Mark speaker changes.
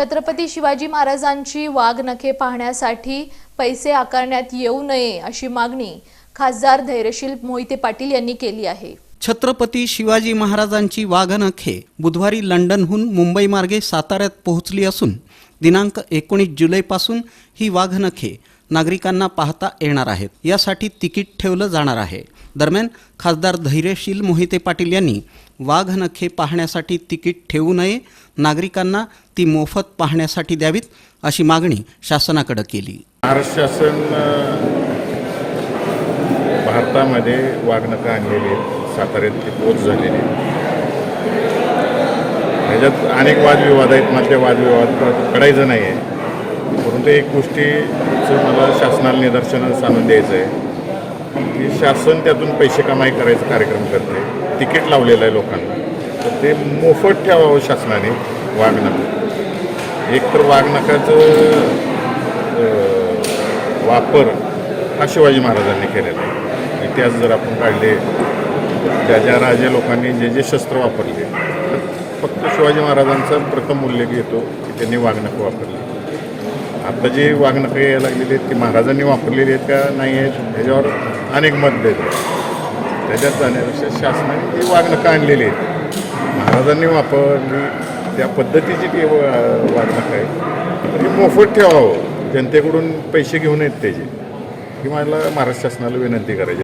Speaker 1: छत्रपती शिवाजी महाराजांची वाघनखे पाहण्यासाठी पैसे आकारण्यात येऊ नये अशी मागणी खासदार धैर्यशील मोहिते पाटील यांनी केली आहे.
Speaker 2: छत्रपती शिवाजी महाराजांची वाघनखे बुधवारी लंडनहून मुंबई मार्गे साताऱ्यात पोहोचली असून दिनांक एकोणीस जुलैपासून ही वाघनखे नागरिकांना पाहता येणार आहेत. यासाठी तिकीट ठेवलं जाणार आहे. दरम्यान खासदार धैर्यशील मोहिते पाटील यांनी वाघनखे पाहण्यासाठी तिकीट ठेवू नये नागरिकांना ती मोफत पाहण्यासाठी द्यावीत अशी मागणी शासनाकडे केली.
Speaker 3: महाराष्ट्र शासन भारतामध्ये वाघनखं आणलेली आहेत. साताऱ्यात पोच झालेली आहे. ह्याच्यात अनेक वादविवाद आहेत मला त्या वादविवाद कडायचं नाही आहे. परंतु एक गोष्टीचं मला शासनाला निदर्शनास आणून द्यायचं आहे की शासन त्यातून पैसे कमाई करायचा कार्यक्रम करते तिकीट लावलेलं आहे लोकांना. तर ते मोफत ठेवावं शासनाने वाघनखं एक तर वाघनखाचं वापर हा शिवाजी महाराजांनी केलेला आहे. इतिहास जर आपण काढले ज्या ज्या राजे लोकांनी जे जे शस्त्र वापरले तर फक्त शिवाजी महाराजांचा प्रथम उल्लेख येतो की त्यांनी वागणकं वापरली. आता जी वागणकं यायला लागलेली आहेत ती महाराजांनी वापरलेली आहेत का नाही आहेत ह्याच्यावर अनेक मतभेद आहेत. त्याच्यात जाण्यापेक्षा शासनाने ती वागणकं आणलेली आहेत. महाराजांनी वापरली त्या पद्धतीची ती वा- आहे. ती मोफत ठेवावं. जनतेकडून पैसे घेऊन येत त्याचे. ही मला महाराष्ट्र शासनाला विनंती करायची.